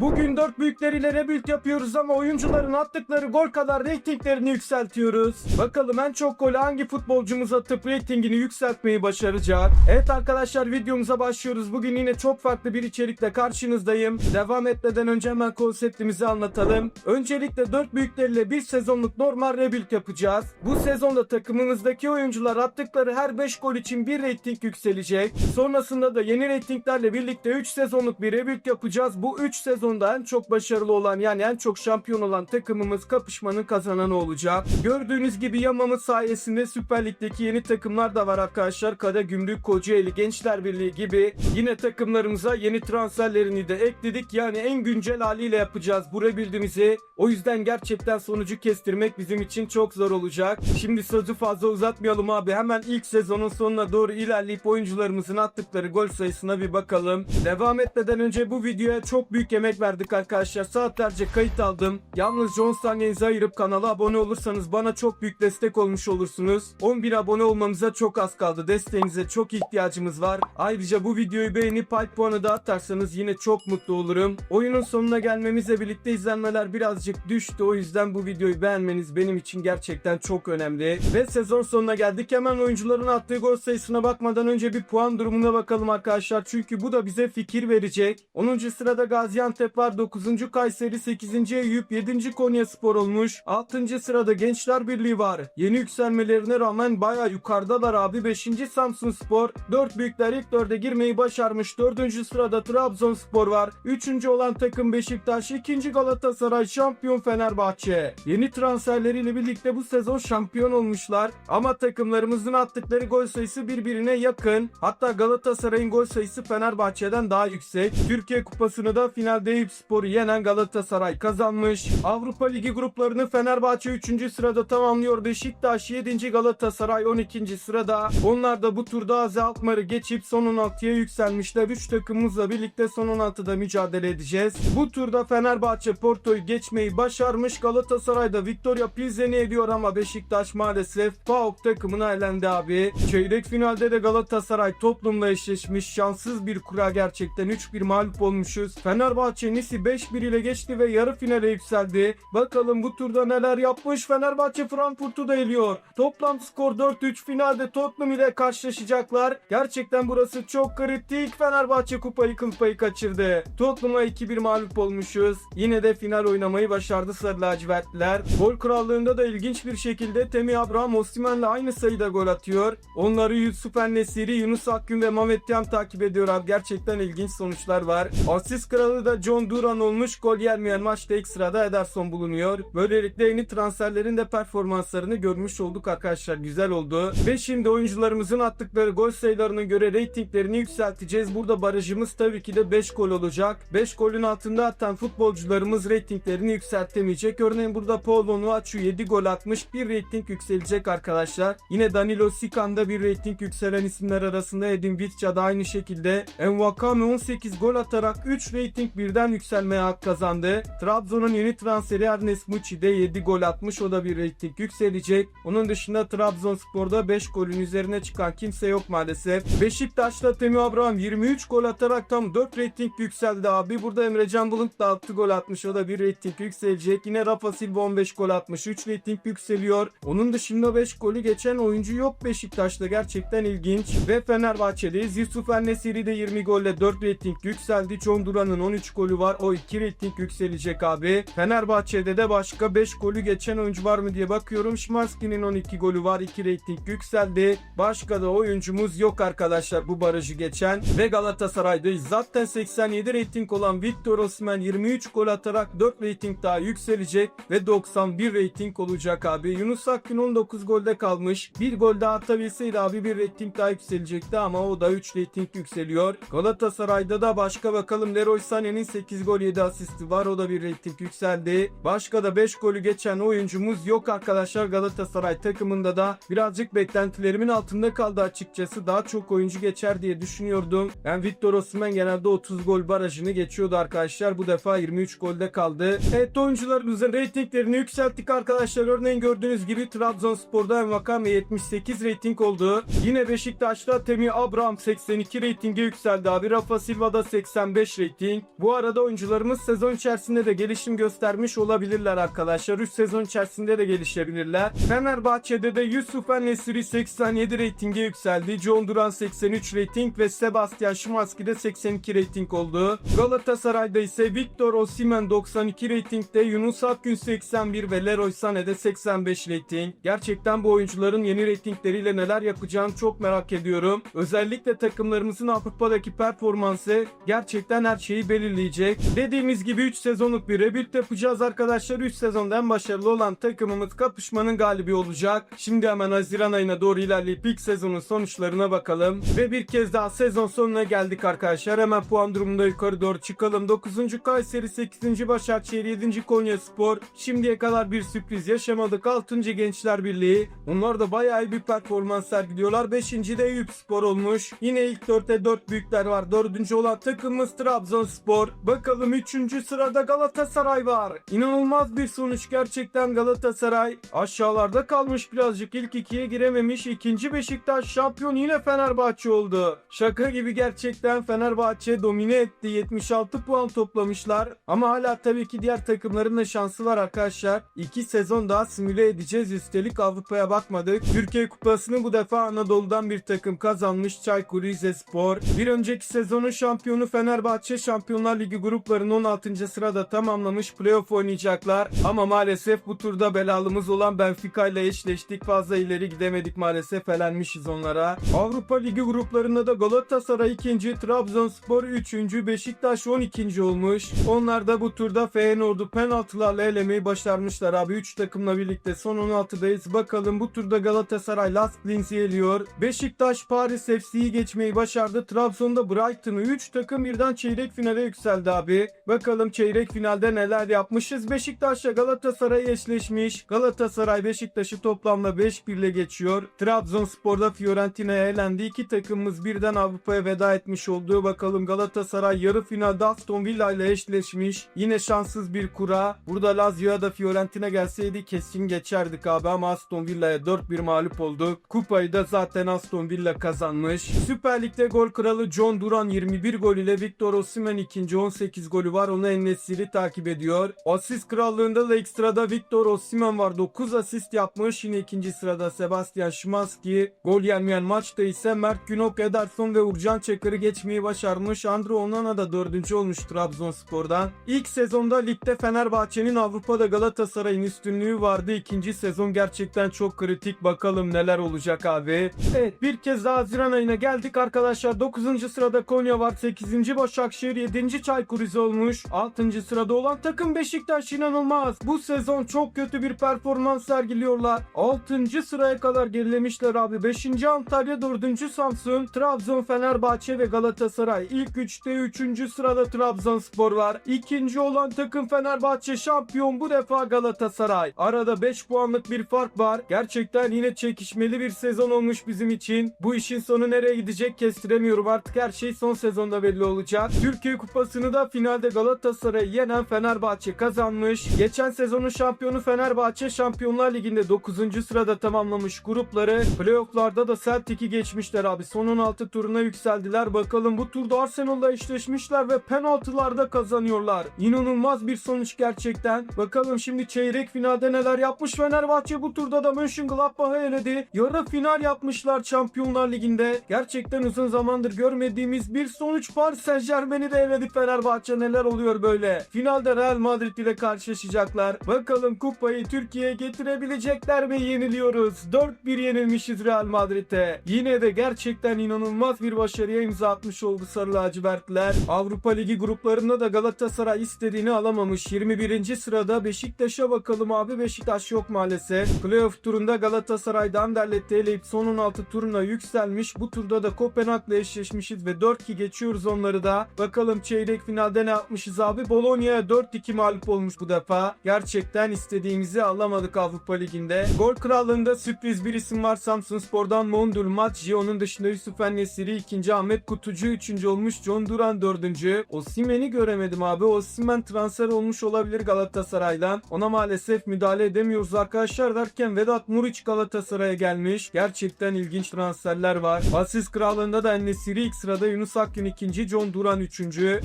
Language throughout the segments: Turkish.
Bugün dört büyükleriyle rebuild yapıyoruz ama oyuncuların attıkları gol kadar reytinglerini yükseltiyoruz. Bakalım en çok golü hangi futbolcumuz atıp reytingini yükseltmeyi başaracak? Evet arkadaşlar videomuza başlıyoruz. Bugün yine çok farklı bir içerikle karşınızdayım. Devam etmeden önce hemen konseptimizi anlatalım. Öncelikle dört büyükleriyle bir sezonluk normal rebuild yapacağız. Bu sezonda takımımızdaki oyuncular attıkları her 5 gol için bir reyting yükselecek. Sonrasında da yeni reytinglerle birlikte 3 sezonluk bir rebuild yapacağız. Bu 3 sezonda en çok başarılı olan yani en çok şampiyon olan takımımız kapışmanın kazananı olacak. Gördüğünüz gibi Yamamız sayesinde Süper Lig'deki yeni takımlar da var arkadaşlar. Kada Gümrük, Kocaeli, Gençler Birliği gibi yine takımlarımıza yeni transferlerini de ekledik. Yani en güncel haliyle yapacağız bu rebuild'imizi. O yüzden gerçekten sonucu kestirmek bizim için çok zor olacak. Şimdi sözü fazla uzatmayalım abi. Hemen ilk sezonun sonuna doğru ilerleyip oyuncularımızın attıkları gol sayısına bir bakalım. Devam etmeden önce bu videoya çok büyük emek verdik arkadaşlar. Saatlerce kayıt aldım. Yalnız John saniyenizi ayırıp kanala abone olursanız bana çok büyük destek olmuş olursunuz. 11 abone olmamıza çok az kaldı. Desteğinize çok ihtiyacımız var. Ayrıca bu videoyu beğenip like puanı da atarsanız yine çok mutlu olurum. Oyunun sonuna gelmemizle birlikte izlenmeler birazcık düştü. O yüzden bu videoyu beğenmeniz benim için gerçekten çok önemli. Ve sezon sonuna geldik. Hemen oyuncuların attığı gol sayısına bakmadan önce bir puan durumuna bakalım arkadaşlar. Çünkü bu da bize fikir verecek. 10. sırada Gaziantep var. 9. Kayseri, 8. Eyüp, 7. Konya Spor olmuş. 6. sırada Gençler Birliği var. Yeni yükselmelerine rağmen baya yukarıdalar abi. 5. Samsun Spor. 4 büyükler ilk 4'e girmeyi başarmış. 4. sırada Trabzonspor var. 3. olan takım Beşiktaş. 2. Galatasaray şampiyon Fenerbahçe. Yeni transferleriyle birlikte bu sezon şampiyon olmuşlar. Ama takımlarımızın attıkları gol sayısı birbirine yakın. Hatta Galatasaray'ın gol sayısı Fenerbahçe'den daha yüksek. Türkiye Kupası'nı da finalde Eyüp Spor'u yenen Galatasaray kazanmış. Avrupa Ligi gruplarını Fenerbahçe 3. sırada tamamlıyor. Beşiktaş 7. Galatasaray 12. sırada. Onlar da bu turda Azi Alkmaar'ı geçip son 16'ya yükselmişler. 3 takımımızla birlikte son 16'da mücadele edeceğiz. Bu turda Fenerbahçe Porto'yu geçmeyi başarmış. Galatasaray da Victoria Pilsen'i ediyor ama Beşiktaş maalesef PAOK takımına elendi abi. Çeyrek finalde de Galatasaray toplumla eşleşmiş. Şanssız bir kura gerçekten 3-1 mağlup olmuşuz. Fenerbahçe Nisi 5-1 ile geçti ve yarı finale yükseldi. Bakalım bu turda neler yapmış. Fenerbahçe Frankfurt'u da eliyor. Toplam skor 4-3 finalde Tottenham ile karşılaşacaklar. Gerçekten burası çok kritik. Fenerbahçe kupayı kıl kaçırdı. Tottenham'a 2-1 mağlup olmuşuz. Yine de final oynamayı başardı Sarı lacivertliler. Gol krallığında da ilginç bir şekilde Temi Abraham Osimhen'le aynı sayıda gol atıyor. Onları Yusuf Nesiri, Yunus Akgün ve Mehmet Tiam takip ediyor abi. Gerçekten ilginç sonuçlar var. Asist kralı da John Duran olmuş. Gol gelmeyen maçta ilk sırada Ederson bulunuyor. Böylelikle yeni transferlerin de performanslarını görmüş olduk arkadaşlar. Güzel oldu. Ve şimdi oyuncularımızın attıkları gol sayılarına göre reytinglerini yükselteceğiz. Burada barajımız tabii ki de 5 gol olacak. 5 golün altında atan futbolcularımız reytinglerini yükseltemeyecek. Örneğin burada Paulo Nuachu 7 gol atmış. Bir reyting yükselecek arkadaşlar. Yine Danilo Sikan'da bir reyting yükselen isimler arasında Edin Vitcha da aynı şekilde. Envakame 18 gol atarak 3 reyting birden yükselmeye hak kazandı. Trabzon'un yeni transferi Ernest Muçi de 7 gol atmış. O da bir reyting yükselecek. Onun dışında Trabzonspor'da 5 golün üzerine çıkan kimse yok maalesef. Beşiktaş'ta Temi Abraham 23 gol atarak tam 4 reyting yükseldi abi. Burada Emrecan Bulut da 6 gol atmış. O da bir reyting yükselecek. Yine Rafa Silva 15 gol atmış. 3 reyting yükseliyor. Onun dışında 5 golü geçen oyuncu yok Beşiktaş'ta. Gerçekten ilginç. Ve Fenerbahçe'deyiz. Yusuf Ennesiri de 20 golle 4 reyting yükseldi. John Duran'ın 13 golü var. O 2 reyting yükselecek abi. Fenerbahçe'de de başka 5 golü geçen oyuncu var mı diye bakıyorum. Şimanski'nin 12 golü var. 2 reyting yükseldi. Başka da oyuncumuz yok arkadaşlar bu barajı geçen. Ve Galatasaray'dayız. Zaten 87 reyting olan Victor Osimhen 23 gol atarak 4 reyting daha yükselecek ve 91 reyting olacak abi. Yunus Akgün 19 golde kalmış. Bir gol daha atabilseydi abi bir reyting daha yükselecekti ama o da 3 reyting yükseliyor. Galatasaray'da da başka bakalım Leroy Sané'nin 8 gol 7 asisti var. O da bir reyting yükseldi. Başka da 5 golü geçen oyuncumuz yok arkadaşlar Galatasaray takımında da birazcık beklentilerimin altında kaldı açıkçası. Daha çok oyuncu geçer diye düşünüyordum. Ben Victor Osimhen genelde 30 gol barajını geçiyordu arkadaşlar. Bu defa 23 golde kaldı. Evet oyuncularımızın reytinglerini yükselttik arkadaşlar. Örneğin gördüğünüz gibi Trabzonspor'da Envakame 78 reyting oldu. Yine Beşiktaş'ta Temi Abraham 82 reytinge yükseldi abi. Rafa Silva'da 85 reyting. Bu arada arada oyuncularımız sezon içerisinde de gelişim göstermiş olabilirler arkadaşlar. 3 sezon içerisinde de gelişebilirler. Fenerbahçe'de de Yusuf Enesiri 87 reytinge yükseldi. John Duran 83 reyting ve Sebastian Szymanski de 82 reyting oldu. Galatasaray'da ise Victor Osimhen 92 reytingde, Yunus Akgün 81 ve Leroy Sané de 85 reyting. Gerçekten bu oyuncuların yeni reytingleriyle neler yapacağını çok merak ediyorum. Özellikle takımlarımızın Avrupa'daki performansı gerçekten her şeyi belirleyecek. Dediğimiz gibi 3 sezonluk bir rebuild yapacağız arkadaşlar. 3 sezonda en başarılı olan takımımız kapışmanın galibi olacak. Şimdi hemen Haziran ayına doğru ilerleyip ilk sezonun sonuçlarına bakalım. Ve bir kez daha sezon sonuna geldik arkadaşlar. Hemen puan durumunda yukarı doğru çıkalım. 9. Kayseri, 8. Başakşehir, 7. Konya Spor. Şimdiye kadar bir sürpriz yaşamadık. 6. Gençler Birliği. Onlar da bayağı iyi bir performans sergiliyorlar. 5. de Eyüp Spor olmuş. Yine ilk 4'te 4 büyükler var. 4. olan takımımız Trabzonspor. Bakalım 3. sırada Galatasaray var. İnanılmaz bir sonuç gerçekten Galatasaray. Aşağılarda kalmış birazcık. ilk ikiye girememiş. İkinci Beşiktaş şampiyon yine Fenerbahçe oldu. Şaka gibi gerçekten Fenerbahçe domine etti. 76 puan toplamışlar. Ama hala tabii ki diğer takımların da şansı var arkadaşlar. 2 sezon daha simüle edeceğiz. Üstelik Avrupa'ya bakmadık. Türkiye Kupası'nı bu defa Anadolu'dan bir takım kazanmış Çaykur Rizespor. Bir önceki sezonun şampiyonu Fenerbahçe Şampiyonlar Ligi gruplarının 16. sırada tamamlamış playoff oynayacaklar. Ama maalesef bu turda belalımız olan Benfica ile eşleştik. Fazla ileri gidemedik maalesef elenmişiz onlara. Avrupa Ligi gruplarında da Galatasaray 2. Trabzonspor 3. Beşiktaş 12. olmuş. Onlar da bu turda Feyenoord'u penaltılarla elemeyi başarmışlar abi. 3 takımla birlikte son 16'dayız. Bakalım bu turda Galatasaray Last Linz'i eliyor. Beşiktaş Paris FC'yi geçmeyi başardı. Trabzon'da Brighton'ı 3 takım birden çeyrek finale yükseldi abi. Bakalım çeyrek finalde neler yapmışız. Beşiktaş'la Galatasaray eşleşmiş. Galatasaray Beşiktaş'ı toplamda 5-1 ile geçiyor. Trabzonspor'da Fiorentina'ya elendi. İki takımımız birden Avrupa'ya veda etmiş olduğu bakalım Galatasaray yarı finalde Aston Villa ile eşleşmiş. Yine şanssız bir kura. Burada Lazio'ya da Fiorentina gelseydi kesin geçerdik abi ama Aston Villa'ya 4-1 mağlup olduk. Kupayı da zaten Aston Villa kazanmış. Süper Lig'de gol kralı John Duran 21 gol ile Victor Osimhen ikinci 18 golü var. Onu Enesiri takip ediyor. Asist krallığında da ekstrada Victor Osimhen var. 9 asist yapmış. Yine ikinci sırada Sebastian Szymanski. Gol yenmeyen maçta ise Mert Günok, Ederson ve Urcan Çakır'ı geçmeyi başarmış. Andre Onana da dördüncü olmuş Trabzonspor'dan. İlk sezonda ligde Fenerbahçe'nin Avrupa'da Galatasaray'ın üstünlüğü vardı. İkinci sezon gerçekten çok kritik. Bakalım neler olacak abi. Evet bir kez daha Haziran ayına geldik arkadaşlar. 9. sırada Konya var. 8. Başakşehir 7. Çaykur Rize olmuş. 6. sırada olan takım Beşiktaş inanılmaz. Bu sezon çok kötü bir performans sergiliyorlar. 6. sıraya kadar gerilemişler abi. 5. Antalya 4. Samsun, Trabzon, Fenerbahçe ve Galatasaray. İlk 3'te 3. sırada Trabzonspor var. İkinci olan takım Fenerbahçe şampiyon bu defa Galatasaray. Arada 5 puanlık bir fark var. Gerçekten yine çekişmeli bir sezon olmuş bizim için. Bu işin sonu nereye gidecek kestiremiyorum. Artık her şey son sezonda belli olacak. Türkiye Kupası'nı da finalde Galatasaray'ı yenen Fenerbahçe kazanmış. Geçen sezonun şampiyonu Fenerbahçe Şampiyonlar Ligi'nde 9. sırada tamamlamış grupları. Playoff'larda da Celtic'i geçmişler abi. Son 16 turuna yükseldiler. Bakalım bu turda Arsenal'la eşleşmişler ve penaltılarda kazanıyorlar. İnanılmaz bir sonuç gerçekten. Bakalım şimdi çeyrek finalde neler yapmış Fenerbahçe bu turda da Mönchengladbach'ı eledi. Yarı final yapmışlar Şampiyonlar Ligi'nde. Gerçekten uzun zamandır görmediğimiz bir sonuç Paris Saint Germain'i de eledi Fenerbahçe. Neler oluyor böyle? Finalde Real Madrid ile karşılaşacaklar. Bakalım kupayı Türkiye'ye getirebilecekler mi yeniliyoruz. 4-1 yenilmişiz Real Madrid'e. Yine de gerçekten inanılmaz bir başarıya imza atmış oldu Sarı Lacivertler. Avrupa Ligi gruplarında da Galatasaray istediğini alamamış. 21. sırada Beşiktaş'a bakalım abi. Beşiktaş yok maalesef. Playoff turunda Galatasaray'da Anderlet'i eleyip son 16 turuna yükselmiş. Bu turda da Kopenhag'la eşleşmişiz ve 4-2 geçiyoruz onları da. Bakalım çeyrek finalde ne yapmışız abi? Bologna'ya 4-2 mağlup olmuş bu defa. Gerçekten istediğimizi alamadık Avrupa Ligi'nde. Gol krallığında sürpriz bir isim var. Samsun Spor'dan Mondul Matji. Onun dışında Yusuf Ennesiri 2. Ahmet Kutucu 3. olmuş. John Duran 4. Osimhen'i göremedim abi. Osimhen transfer olmuş olabilir Galatasaray'dan. Ona maalesef müdahale edemiyoruz arkadaşlar derken Vedat Muriç Galatasaray'a gelmiş. Gerçekten ilginç transferler var. Asist krallığında da Ennesiri ilk sırada Yunus Akgün 2. John Duran 3.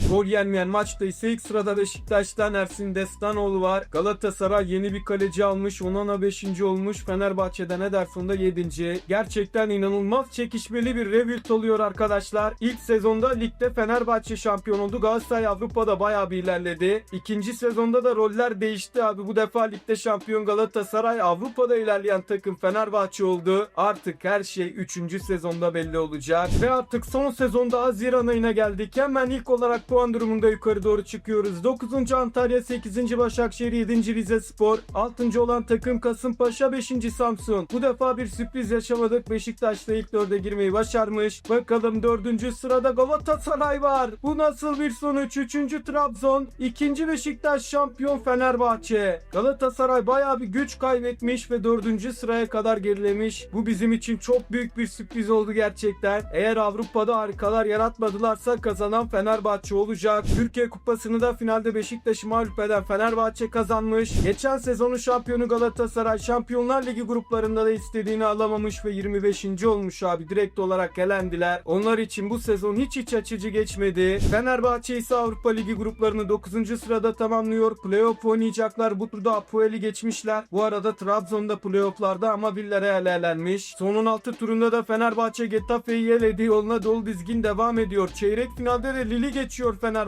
Gol yenmeyen maçta ise ilk sırada Beşiktaş'tan Ersin Destanoğlu var. Galatasaray yeni bir kaleci almış. Onana 5. olmuş. Fenerbahçe'den Ederson'da 7. Gerçekten inanılmaz çekişmeli bir rebuild oluyor arkadaşlar. İlk sezonda ligde Fenerbahçe şampiyon oldu. Galatasaray Avrupa'da bayağı bir ilerledi. İkinci sezonda da roller değişti abi. Bu defa ligde şampiyon Galatasaray Avrupa'da ilerleyen takım Fenerbahçe oldu. Artık her şey 3. sezonda belli olacak. Ve artık son sezonda Haziran ayına geldik. Hemen ilk olarak puan durumunda yukarı doğru çıkıyoruz. 9. Antalya, 8. Başakşehir, 7. Rize Spor, 6. olan takım Kasımpaşa, 5. Samsun. Bu defa bir sürpriz yaşamadık. Beşiktaş da ilk 4'e girmeyi başarmış. Bakalım 4. sırada Galatasaray var. Bu nasıl bir sonuç? 3. Trabzon, 2. Beşiktaş şampiyon Fenerbahçe. Galatasaray bayağı bir güç kaybetmiş ve 4. sıraya kadar gerilemiş. Bu bizim için çok büyük bir sürpriz oldu gerçekten. Eğer Avrupa'da harikalar yaratmadılarsa kazanan Fenerbahçe olacak. Türkiye Kupası'nı da finalde Beşiktaş'ı mağlup eden Fenerbahçe kazanmış. Geçen sezonun şampiyonu Galatasaray Şampiyonlar Ligi gruplarında da istediğini alamamış ve 25. olmuş abi. Direkt olarak elendiler. Onlar için bu sezon hiç iç açıcı geçmedi. Fenerbahçe ise Avrupa Ligi gruplarını 9. sırada tamamlıyor. Playoff oynayacaklar. Bu turda Apoel'i geçmişler. Bu arada Trabzon'da playofflarda ama Villarreal elenmiş. Son 16 turunda da Fenerbahçe Getafe'yi eledi. Yoluna dolu dizgin devam ediyor. Çeyrek finalde de Lille geçiyor Fenerbahçe.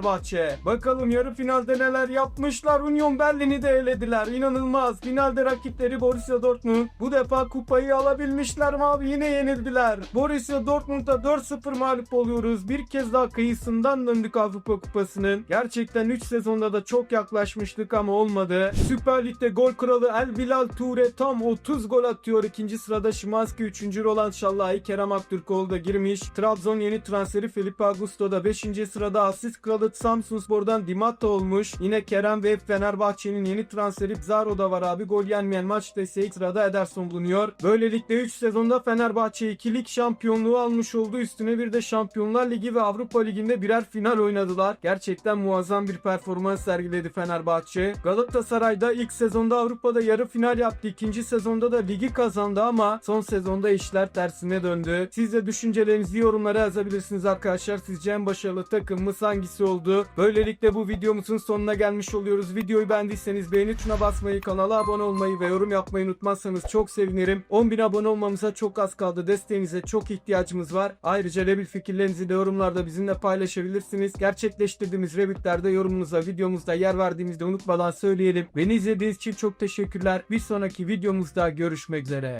Bakalım yarı finalde neler yapmışlar. Union Berlin'i de elediler. İnanılmaz. Finalde rakipleri Borussia Dortmund. Bu defa kupayı alabilmişler mi abi? Yine yenildiler. Borussia Dortmund'a 4-0 mağlup oluyoruz. Bir kez daha kıyısından döndük Avrupa Kupası'nın. Gerçekten 3 sezonda da çok yaklaşmıştık ama olmadı. Süper Lig'de gol kralı El Bilal Ture tam 30 gol atıyor. İkinci sırada Şimanski 3. Roland Şallahi Kerem Aktürkoğlu da girmiş. Trabzon yeni transferi Felipe Augusto da 5. sırada asist kralı Samsunspor'dan Dimatta olmuş. Yine Kerem ve Fenerbahçe'nin yeni transferi Zaro da var abi. Gol yenmeyen ise ilk sırada Ederson bulunuyor. Böylelikle 3 sezonda Fenerbahçe 2 lig şampiyonluğu almış oldu. Üstüne bir de Şampiyonlar Ligi ve Avrupa Ligi'nde birer final oynadılar. Gerçekten muazzam bir performans sergiledi Fenerbahçe. Galatasaray'da ilk sezonda Avrupa'da yarı final yaptı. İkinci sezonda da ligi kazandı ama son sezonda işler tersine döndü. Siz de düşüncelerinizi yorumlara yazabilirsiniz arkadaşlar. Sizce en başarılı takımımız hangisi oldu? Böylelikle bu videomuzun sonuna gelmiş oluyoruz. Videoyu beğendiyseniz beğeni tuşuna basmayı, kanala abone olmayı ve yorum yapmayı unutmazsanız çok sevinirim. 10.000 abone olmamıza çok az kaldı. Desteğinize çok ihtiyacımız var. Ayrıca Rebil fikirlerinizi de yorumlarda bizimle paylaşabilirsiniz. Gerçekleştirdiğimiz Rebit'lerde yorumunuza, videomuzda yer verdiğimizde unutmadan söyleyelim. Beni izlediğiniz için çok teşekkürler. Bir sonraki videomuzda görüşmek üzere.